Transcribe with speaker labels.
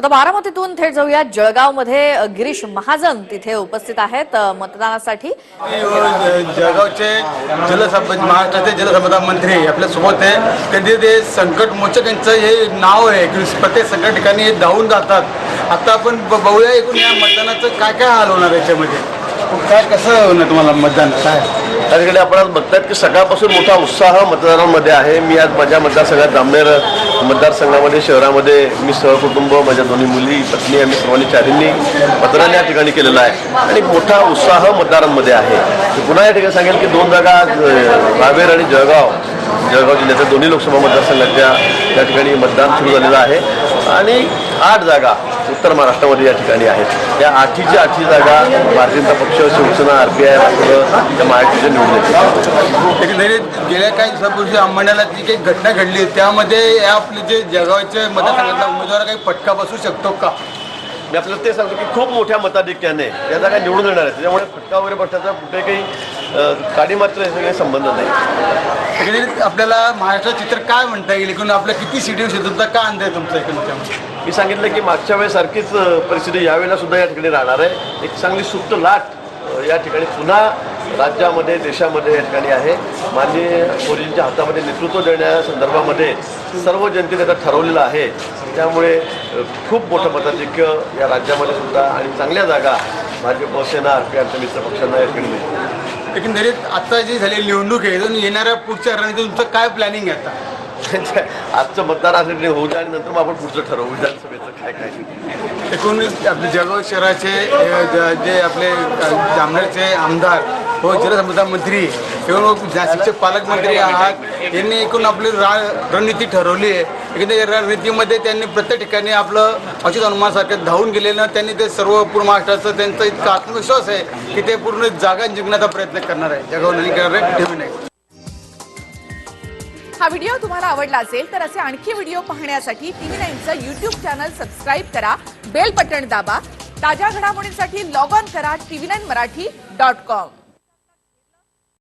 Speaker 1: आता बारामतीतून थेट जाऊया. जळगावमध्ये गिरीश महाजन तिथे उपस्थित आहेत मतदानासाठी.
Speaker 2: जळगावचे जलसंपदा महाराष्ट्राचे जलसंपदा मंत्री आपल्यासोबत आहे. कधी ते संकट मोचक यांचं हे नाव आहे. की प्रत्येक सगळ्या ठिकाणी हे धावून जातात. आता आपण ब- बघूया एकूण या मतदानाचं काय काय हाल होणार याच्यामध्ये. काय कसं होणार तुम्हाला मतदान? काय?
Speaker 3: त्या ठिकाणी आपण आज बघतायत की सकाळपासून मोठा उत्साह मतदारांमध्ये आहे. मी आज माझ्या मतदारसंघात जामनेर मतदारसंघामध्ये शहरामध्ये मी सहकुटुंब माझ्या दोन्ही मुली पत्नी आम्ही सर्वांनी चारींनी मतदान या ठिकाणी केलेलं आहे. आणि मोठा उत्साह मतदारांमध्ये आहे. पुन्हा या ठिकाणी सांगेल की दोन जागा रावेर आणि जळगाव. जळगाव जिल्ह्याच्या दोन्ही लोकसभा मतदारसंघाच्या त्या ठिकाणी मतदान सुरू झालेलं आहे. आणि आठ जागा उत्तर महाराष्ट्रामध्ये या ठिकाणी आहेत. या आठीच्या आठी जागा भारतीय जनता पक्ष शिवसेना आर पी आय त्या महायुतीच्या
Speaker 2: एकंदरीत गेल्या काही दिवसापूर्वी अंबण्याला जी काही घटना घडली त्यामध्ये या आपले जे जळगावचे मतदारसंघातला उमेदवार काही फटका बसू शकतो का?
Speaker 3: मी आपल्याला ते सांगतो की खूप मोठ्या मताधिक्याने या जागा निवडून येणार आहेत. त्याच्यामुळे फटका वगैरे बसण्याचा कुठे काही अ, काडीमात्र याचा काही संबंध नाही.
Speaker 2: एकंदरीत आपल्याला महाराष्ट्र चित्र काय म्हणता येईल? एकूण आपल्या किती सीट येऊ शकतो का काय अंदाज आहे तुमचा एकंदरीत
Speaker 3: मी सांगितलं की मागच्या वेळेस सारखीच परिस्थिती यावेळेला सुद्धा या ठिकाणी राहणार आहे. एक चांगली सुप्त लाट या ठिकाणी पुन्हा राज्यामध्ये देशामध्ये या ठिकाणी आहे. माननीय मोदींच्या हातामध्ये नेतृत्व देण्या संदर्भामध्ये सर्व जनतेने आता ठरवलेलं आहे. त्यामुळे खूप मोठं मताधिक्य या राज्यामध्ये सुद्धा आणि चांगल्या जागा भाजप शिवसेना आर मित्र पक्षांना या ठिकाणी मिळतील.
Speaker 2: एकंदरीत आता जी झालेली निवडणूक आहे इथून येणाऱ्या पुढच्या रणनीती तुमचं काय प्लॅनिंग आहे आता?
Speaker 3: आजचं मतदान असं होऊ द्या आणि नंतर मग आपण पुढचं ठरवू विधानसभेचं काय काय.
Speaker 2: एकूण आपले जळगाव शहराचे अ, ज- जे आपले अ, जामनेरचे आमदार व जलसंपदा मंत्री किंवा नाशिकचे पालकमंत्री आहात. यांनी एकूण आपली रा रणनीती ठरवली आहे. एकंदर रणनीतीमध्ये त्यांनी प्रत्येक ठिकाणी आपलं अच्युत हनुमानसारखं धावून गेलेलं त्यांनी ते सर्व पूर्ण महाराष्ट्राचं त्यांचा इतका आत्मविश्वास आहे की ते पूर्ण जागा जिंकण्याचा प्रयत्न करणार आहे. जगावर ठेवू नये.
Speaker 4: हा व्हिडिओ तुम्हाला आवडला असेल तर असे आणखी व्हिडिओ पाहण्यासाठी टीव्ही नाईनचं युट्यूब चॅनल सबस्क्राईब करा बेल बटन दाबा ताज्या घडामोडींसाठी लॉग ऑन करा TV nine Marathi dot com.